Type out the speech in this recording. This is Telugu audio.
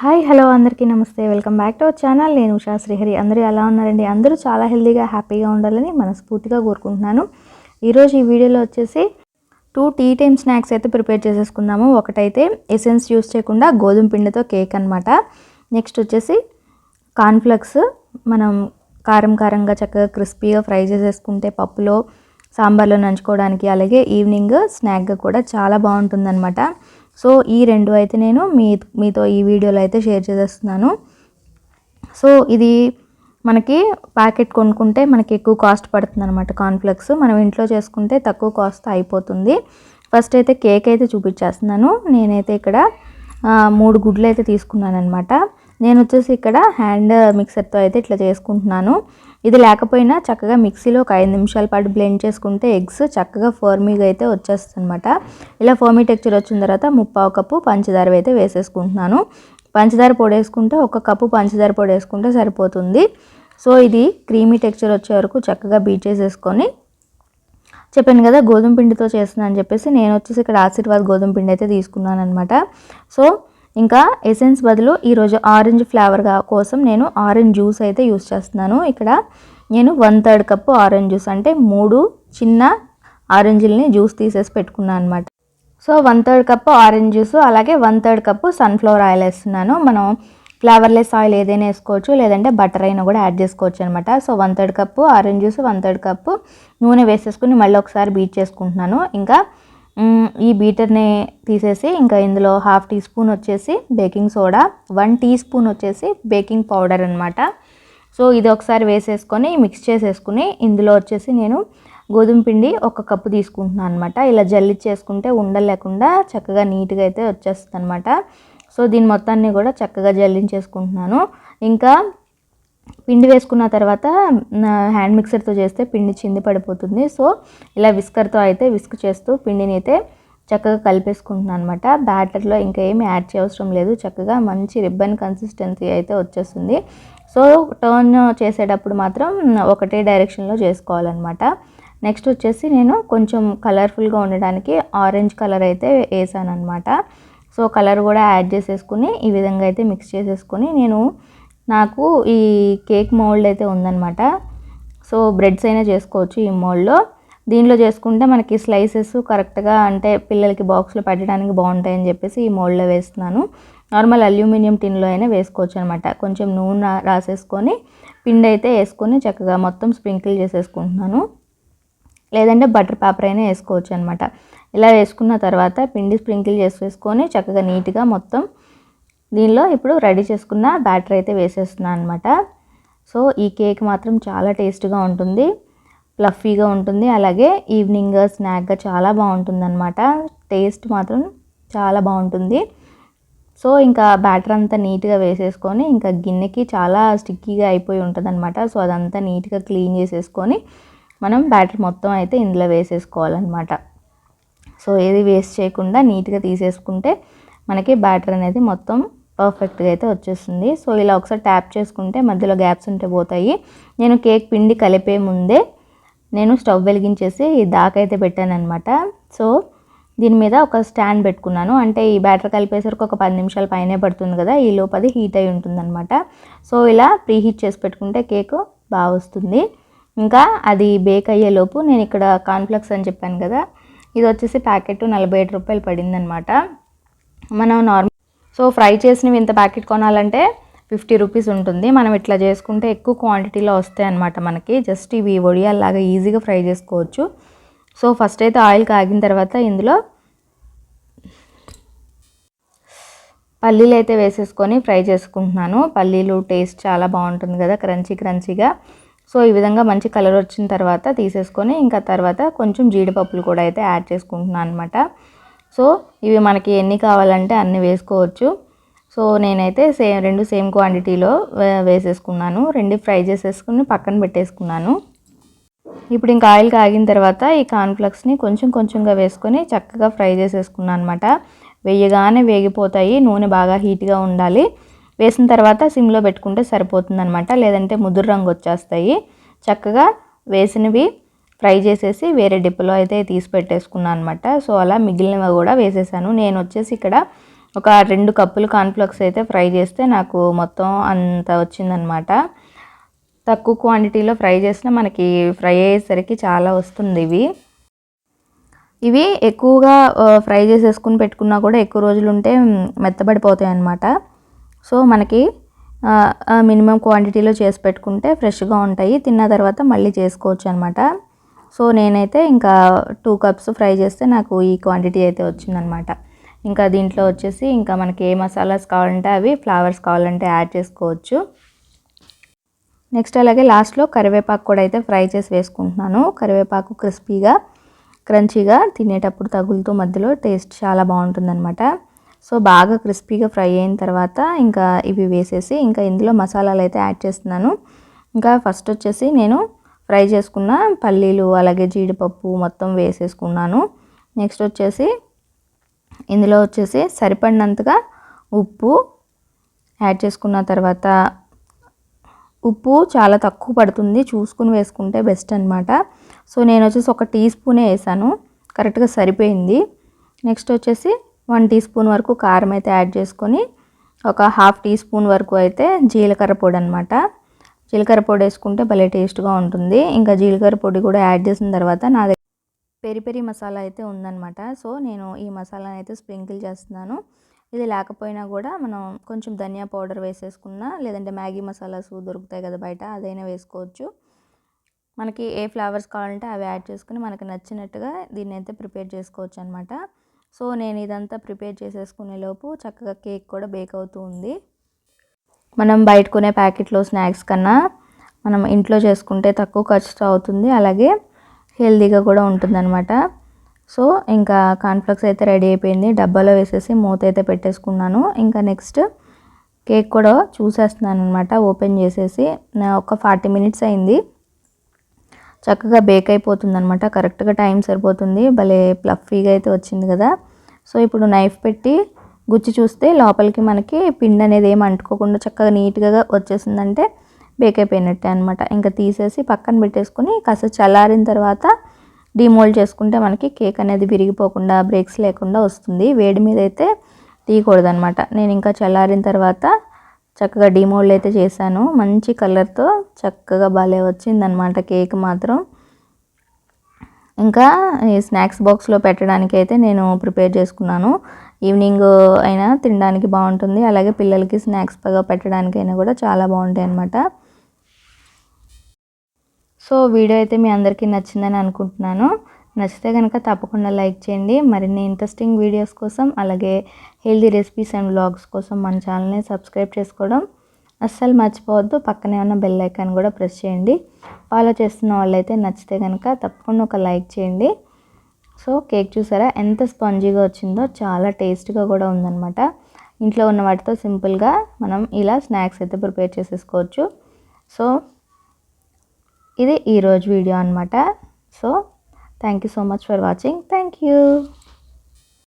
హాయ్ హలో అందరికీ నమస్తే. Welcome back to our channel. నేను ఉషా శ్రీహరి. అందరూ ఎలా ఉన్నారండి? అందరూ చాలా హెల్దీగా హ్యాపీగా ఉండాలని మనస్ఫూర్తిగా కోరుకుంటున్నాను. ఈరోజు ఈ వీడియోలో వచ్చేసి టూ టీ టైమ్ స్నాక్స్ అయితే ప్రిపేర్ చేసేసుకుందాము. ఒకటైతే ఎసెన్స్ యూస్ చేయకుండా గోధుమ పిండితో కేక్ అనమాట నెక్స్ట్ వచ్చేసి కార్న్ఫ్లెక్స్. మనం కారం కారంగా చక్కగా క్రిస్పీగా ఫ్రై చేసేసుకుంటే పప్పులో సాంబార్లో నంచుకోవడానికి అలాగే ఈవినింగ్ స్నాక్గా కూడా చాలా బాగుంటుందన్నమాట. సో ఈ రెండు అయితే నేను మీ మీతో ఈ వీడియోలో అయితే షేర్ చేసేస్తున్నాను. సో ఇది మనకి ప్యాకెట్ కొనుక్కుంటే మనకి ఎక్కువ కాస్ట్ పడుతుంది అనమాట కాన్ఫ్లెక్స్. మనం ఇంట్లో చేసుకుంటే తక్కువ కాస్ట్ అయిపోతుంది. ఫస్ట్ అయితే కేక్ అయితే చూపించేస్తున్నాను. నేనైతే ఇక్కడ మూడు గుడ్లు అయితే తీసుకున్నాను అనమాట నేను వచ్చేసి ఇక్కడ హ్యాండ్ మిక్సర్తో అయితే ఇట్లా చేసుకుంటున్నాను. ఇది లేకపోయినా చక్కగా మిక్సీలో ఒక ఐదు నిమిషాల పాటు బ్లెండ్ చేసుకుంటే ఎగ్స్ చక్కగా ఫోర్మీగా అయితే వచ్చేస్తుంది అనమాట ఇలా ఫోర్మీ టెక్చర్ వచ్చిన తర్వాత ముప్పావు కప్పు పంచదార అయితే వేసేసుకుంటున్నాను. పంచదార పొడి వేసుకుంటే ఒక కప్పు పంచదార పొడి వేసుకుంటే సరిపోతుంది. సో ఇది క్రీమీ టెక్చర్ వచ్చే వరకు చక్కగా బీట్ చేసేసుకొని చెప్పాను కదా గోధుమ పిండితో చేస్తున్నాను అని చెప్పేసి నేను వచ్చేసి ఇక్కడ ఆశీర్వాద్ గోధుమ పిండి అయితే తీసుకున్నాను అనమాట సో ఇంకా ఎసెన్స్ బదులు ఈరోజు ఆరెంజ్ ఫ్లేవర్ కోసం నేను ఆరెంజ్ జ్యూస్ అయితే యూస్ చేస్తున్నాను. ఇక్కడ నేను one third cup orange juice అంటే మూడు చిన్న ఆరెంజ్లని జ్యూస్ తీసేసి పెట్టుకున్నాను అనమాట so one third cup orange juice అలాగే one third cup sunflower oil వేస్తున్నాను. మనం ఫ్లేవర్లెస్ ఆయిల్ ఏదైనా వేసుకోవచ్చు లేదంటే బటర్ అయినా కూడా యాడ్ చేసుకోవచ్చు అనమాట so one third cup orange juice one third cup నూనె వేసేసుకుని మళ్ళీ ఒకసారి బీట్ చేసుకుంటున్నాను. ఇంకా ఈ బీటర్ని తీసేసి ఇంకా ఇందులో హాఫ్ టీ స్పూన్ వచ్చేసి baking soda one teaspoon వచ్చేసి బేకింగ్ పౌడర్ అనమాట సో ఇది ఒకసారి వేసేసుకొని మిక్స్ చేసేసుకుని ఇందులో వచ్చేసి నేను గోధుమ పిండి ఒక కప్పు తీసుకుంటున్నాను అనమాట ఇలా జల్లిచ్చేసుకుంటే చేసుకుంటే ఉండలేకుండా చక్కగా నీట్గా అయితే వచ్చేస్తుంది అనమాట సో దీని మొత్తాన్ని కూడా చక్కగా జల్లించేసుకుంటున్నాను. ఇంకా పిండి వేసుకున్న తర్వాత హ్యాండ్ మిక్సర్తో చేస్తే పిండి చింది పడిపోతుంది. సో ఇలా విస్కర్తో అయితే విస్క్ చేస్తూ పిండిని అయితే చక్కగా కలిపేసుకుంటున్నాను అనమాట బ్యాటర్లో ఇంకా ఏమి యాడ్ చేయవసరం లేదు. చక్కగా మంచి రిబ్బన్ కన్సిస్టెన్సీ అయితే వచ్చేస్తుంది. సో టర్న్ చేసేటప్పుడు మాత్రం ఒకటే డైరెక్షన్లో చేసుకోవాలన్నమాట. నెక్స్ట్ వచ్చేసి నేను కొంచెం కలర్ఫుల్గా ఉండడానికి ఆరెంజ్ కలర్ అయితే వేసాను అనమాట సో కలర్ కూడా యాడ్ చేసేసుకుని ఈ విధంగా అయితే మిక్స్ చేసేసుకొని నేను నాకు ఈ కేక్ మోల్డ్ అయితే ఉందన్నమాట. సో బ్రెడ్స్ అయినా చేసుకోవచ్చు ఈ మోల్డ్లో. దీనిలో చేసుకుంటే మనకి స్లైసెస్ కరెక్ట్గా అంటే పిల్లలకి బాక్స్లో పెట్టడానికి బాగుంటాయని చెప్పేసి ఈ మోల్డ్లో వేస్తున్నాను. నార్మల్ అల్యూమినియం టిన్లో అయినా వేసుకోవచ్చు అనమాట కొంచెం నూనె రాసేసుకొని పిండి అయితే వేసుకొని చక్కగా మొత్తం స్ప్రింకిల్ చేసేసుకుంటున్నాను. లేదంటే బటర్ పేపర్ అయినా వేసుకోవచ్చు అనమాట ఇలా వేసుకున్న తర్వాత పిండి స్ప్రింకిల్ చేసేసుకొని చక్కగా నీట్గా మొత్తం దీనిలో ఇప్పుడు రెడీ చేసుకున్న బ్యాటర్ అయితే వేసేస్తున్నాను అనమాట సో ఈ కేక్ మాత్రం చాలా టేస్ట్గా ఉంటుంది. ఫ్లఫీగా ఉంటుంది. అలాగే ఈవినింగ్ స్నాక్గా చాలా బాగుంటుంది అనమాట టేస్ట్ మాత్రం చాలా బాగుంటుంది. సో ఇంకా బ్యాటర్ అంతా నీట్గా వేసేసుకొని ఇంకా గిన్నెకి చాలా స్టిక్కీగా అయిపోయి ఉంటుంది అనమాట సో అదంతా నీట్గా క్లీన్ చేసేసుకొని మనం బ్యాటర్ మొత్తం అయితే ఇందులో వేసేసుకోవాలన్నమాట. సో ఏది వేస్ట్ చేయకుండా నీట్గా తీసేసుకుంటే మనకి బ్యాటర్ అనేది మొత్తం పర్ఫెక్ట్గా అయితే వచ్చేస్తుంది. సో ఇలా ఒకసారి ట్యాప్ చేసుకుంటే మధ్యలో గ్యాప్స్ ఉంటే పోతాయి. నేను కేక్ పిండి కలిపే ముందే నేను స్టవ్ వెలిగించేసి దాకైతే పెట్టాను అనమాట సో దీని మీద ఒక స్టాండ్ పెట్టుకున్నాను. అంటే ఈ బ్యాటర్ కలిపేసరికి ఒక పది నిమిషాల పైనే పడుతుంది కదా ఈ లోపు అది హీట్ అయి ఉంటుందన్నమాట. సో ఇలా ప్రీ హీట్ చేసి పెట్టుకుంటే కేక్ బాగా వస్తుంది. ఇంకా అది బేక్ అయ్యే లోపు నేను ఇక్కడ కాన్ఫ్లెక్స్ అని చెప్పాను కదా ఇది వచ్చేసి ప్యాకెట్ నలభై ఏడు రూపాయలు పడిందనమాట మనం నార్మల్ సో ఫ్రై చేసినవి ఇంత ప్యాకెట్ కొనాలంటే ఫిఫ్టీ రూపీస్ ఉంటుంది. మనం ఇట్లా చేసుకుంటే ఎక్కువ క్వాంటిటీలో వస్తాయి అనమాట మనకి. జస్ట్ ఇవి వడియాల్లాగా ఈజీగా ఫ్రై చేసుకోవచ్చు. సో ఫస్ట్ అయితే ఆయిల్ కాగిన తర్వాత ఇందులో పల్లీలు అయితే వేసేసుకొని ఫ్రై చేసుకుంటున్నాను. పల్లీలు టేస్ట్ చాలా బాగుంటుంది కదా క్రంచీ క్రంచీగా. సో ఈ విధంగా మంచి కలర్ వచ్చిన తర్వాత తీసేసుకొని ఇంకా తర్వాత కొంచెం జీడిపప్పులు కూడా అయితే యాడ్ చేసుకుంటున్నాను అనమాట సో ఇవి మనకి ఎన్ని కావాలంటే అన్ని వేసుకోవచ్చు. సో నేనైతే సేమ్ రెండు సేమ్ క్వాంటిటీలో వేసేసుకున్నాను. రెండు ఫ్రై చేసేసుకుని పక్కన పెట్టేసుకున్నాను. ఇప్పుడు ఇంకా ఆయిల్ కాగిన తర్వాత ఈ కార్న్ఫ్లెక్స్ని కొంచెం కొంచెంగా వేసుకొని చక్కగా ఫ్రై చేసేసుకున్నాను అనమాట వేయగానే వేగిపోతాయి నూనె బాగా హీట్గా ఉండాలి. వేసిన తర్వాత సిమ్లో పెట్టుకుంటే సరిపోతుంది అనమాట లేదంటే ముదురు రంగు వచ్చేస్తాయి. చక్కగా వేసినవి ఫ్రై చేసేసి వేరే డిప్పులో అయితే తీసి పెట్టేసుకున్నాను అనమాట సో అలా మిగిలినవి కూడా వేసేసాను. నేను వచ్చేసి ఇక్కడ ఒక రెండు కప్పులు కాన్ఫ్లెక్స్ అయితే ఫ్రై చేస్తే నాకు మొత్తం అంత వచ్చిందనమాట తక్కువ క్వాంటిటీలో ఫ్రై చేసినా మనకి ఫ్రై అయ్యేసరికి చాలా వస్తుంది ఇవి. ఇవి ఎక్కువగా ఫ్రై చేసేసుకుని పెట్టుకున్నా కూడా ఎక్కువ రోజులు ఉంటే మెత్తబడిపోతాయి అన్నమాట. సో మనకి మినిమం క్వాంటిటీలో చేసి పెట్టుకుంటే ఫ్రెష్గా ఉంటాయి. తిన్న తర్వాత మళ్ళీ చేసుకోవచ్చు అనమాట సో నేనైతే ఇంకా టూ కప్స్ ఫ్రై చేస్తే నాకు ఈ క్వాంటిటీ అయితే వచ్చిందనమాట ఇంకా దీంట్లో వచ్చేసి ఇంకా మనకి ఏ మసాలాస్ కావాలంటే అవి ఫ్లవర్స్ కావాలంటే యాడ్ చేసుకోవచ్చు. నెక్స్ట్ అలాగే లాస్ట్లో కరివేపాకు కూడా అయితే ఫ్రై చేసి వేసుకుంటున్నాను. కరివేపాకు క్రిస్పీగా క్రంచీగా తినేటప్పుడు తగులుతూ మధ్యలో టేస్ట్ చాలా బాగుంటుందన్నమాట. సో బాగా క్రిస్పీగా ఫ్రై అయిన తర్వాత ఇంకా ఇవి వేసేసి ఇంకా ఇందులో మసాలాలు అయితే యాడ్ చేస్తున్నాను. ఇంకా ఫస్ట్ వచ్చేసి నేను ఫ్రై చేసుకున్న పల్లీలు అలాగే జీడిపప్పు మొత్తం వేసేసుకున్నాను. నెక్స్ట్ వచ్చేసి ఇందులో వచ్చేసి సరిపడినంతగా ఉప్పు యాడ్ చేసుకున్న తర్వాత ఉప్పు చాలా తక్కువ పడుతుంది చూసుకుని వేసుకుంటే బెస్ట్ అనమాట సో నేను వచ్చేసి ఒక టీ స్పూనే వేసాను కరెక్ట్గా సరిపోయింది. నెక్స్ట్ వచ్చేసి వన్ టీ స్పూన్ వరకు కారం అయితే యాడ్ చేసుకొని ఒక హాఫ్ టీ స్పూన్ వరకు అయితే జీలకర్ర పొడి అనమాట జీలకర్ర పొడి వేసుకుంటే భలే టేస్ట్గా ఉంటుంది. ఇంకా జీలకర్ర పొడి కూడా యాడ్ చేసిన తర్వాత నా దగ్గర పెరి పెరి మసాలా అయితే ఉందన్నమాట. సో నేను ఈ మసాలాని అయితే స్ప్రింకిల్ చేస్తున్నాను. ఇది లేకపోయినా కూడా మనం కొంచెం ధనియా పౌడర్ వేసేసుకున్నా లేదంటే మ్యాగీ మసాలాస్ దొరుకుతాయి కదా బయట అదైనా వేసుకోవచ్చు. మనకి ఏ ఫ్లేవర్స్ కావాలంటే అవి యాడ్ చేసుకుని మనకు నచ్చినట్టుగా దీన్ని అయితే ప్రిపేర్ చేసుకోవచ్చు అనమాట సో నేను ఇదంతా ప్రిపేర్ చేసేసుకునే లోపు చక్కగా కేక్ కూడా బేక్ అవుతూ ఉంది. మనం బయట కొనే ప్యాకెట్లో స్నాక్స్ కన్నా మనం ఇంట్లో చేసుకుంటే తక్కువ ఖర్చుతో అవుతుంది. అలాగే హెల్తీగా కూడా ఉంటుందన్నమాట. సో ఇంకా కాన్ఫ్లెక్స్ అయితే రెడీ అయిపోయింది. డబ్బాలో వేసేసి మూత అయితే పెట్టేసుకున్నాను. ఇంకా నెక్స్ట్ కేక్ కూడా చూసేస్తున్నాను అనమాట ఓపెన్ చేసేసి ఒక ఫార్టీ మినిట్స్ అయింది. చక్కగా బేక్ అయిపోతుంది అనమాట కరెక్ట్గా టైం సరిపోతుంది. భలే ప్లఫీగా అయితే వచ్చింది కదా. సో ఇప్పుడు నైఫ్ పెట్టి గుచ్చి చూస్తే లోపలికి మనకి పిండి అనేది ఏం అంటుకోకుండా చక్కగా నీట్గా వచ్చేసిందంటే బేక్ అయిపోయినట్టే అనమాట ఇంకా తీసేసి పక్కన పెట్టేసుకొని కాస్త చల్లారిన తర్వాత డిమోల్డ్ చేసుకుంటే మనకి కేక్ అనేది విరిగిపోకుండా బ్రేక్స్ లేకుండా వస్తుంది. వేడి మీద అయితే తీయకూడదు అనమాట నేను ఇంకా చల్లారిన తర్వాత చక్కగా డిమోల్డ్ అయితే చేశాను. మంచి కలర్తో చక్కగా భలే వచ్చిందనమాట కేక్ మాత్రం. ఇంకా ఈ స్నాక్స్ బాక్స్లో పెట్టడానికి అయితే నేను ప్రిపేర్ చేసుకున్నాను. ఈవినింగ్ అయినా తినడానికి బాగుంటుంది. అలాగే పిల్లలకి స్నాక్స్ పగా పెట్టడానికైనా కూడా చాలా బాగుంటాయి అన్నమాట. సో వీడియో అయితే మీ అందరికీ నచ్చిందని అనుకుంటున్నాను. నచ్చితే కనుక తప్పకుండా లైక్ చేయండి. మరిన్ని ఇంట్రెస్టింగ్ వీడియోస్ కోసం అలాగే హెల్దీ రెసిపీస్ అండ్ వ్లాగ్స్ కోసం మన ఛానల్ని సబ్స్క్రైబ్ చేసుకోవడం అస్సలు మర్చిపోవద్దు. పక్కనే ఉన్న బెల్ ఐకాన్ కూడా ప్రెస్ చేయండి. ఫాలో చేస్తున్న వాళ్ళైతే నచ్చితే కనుక తప్పకుండా ఒక లైక్ చేయండి. సో కేక్ చూసారా? ఎంత స్పాంజీగా వచ్చిందో చాలా టేస్ట్గా కూడా ఉందన్నమాట. ఇంట్లో ఉన్న వాటితో సింపుల్గా మనం ఇలా స్నాక్స్ అయితే ప్రిపేర్ చేసేసుకోవచ్చు. సో ఇది ఈరోజు వీడియో అనమాట so thank you so much for watching thank you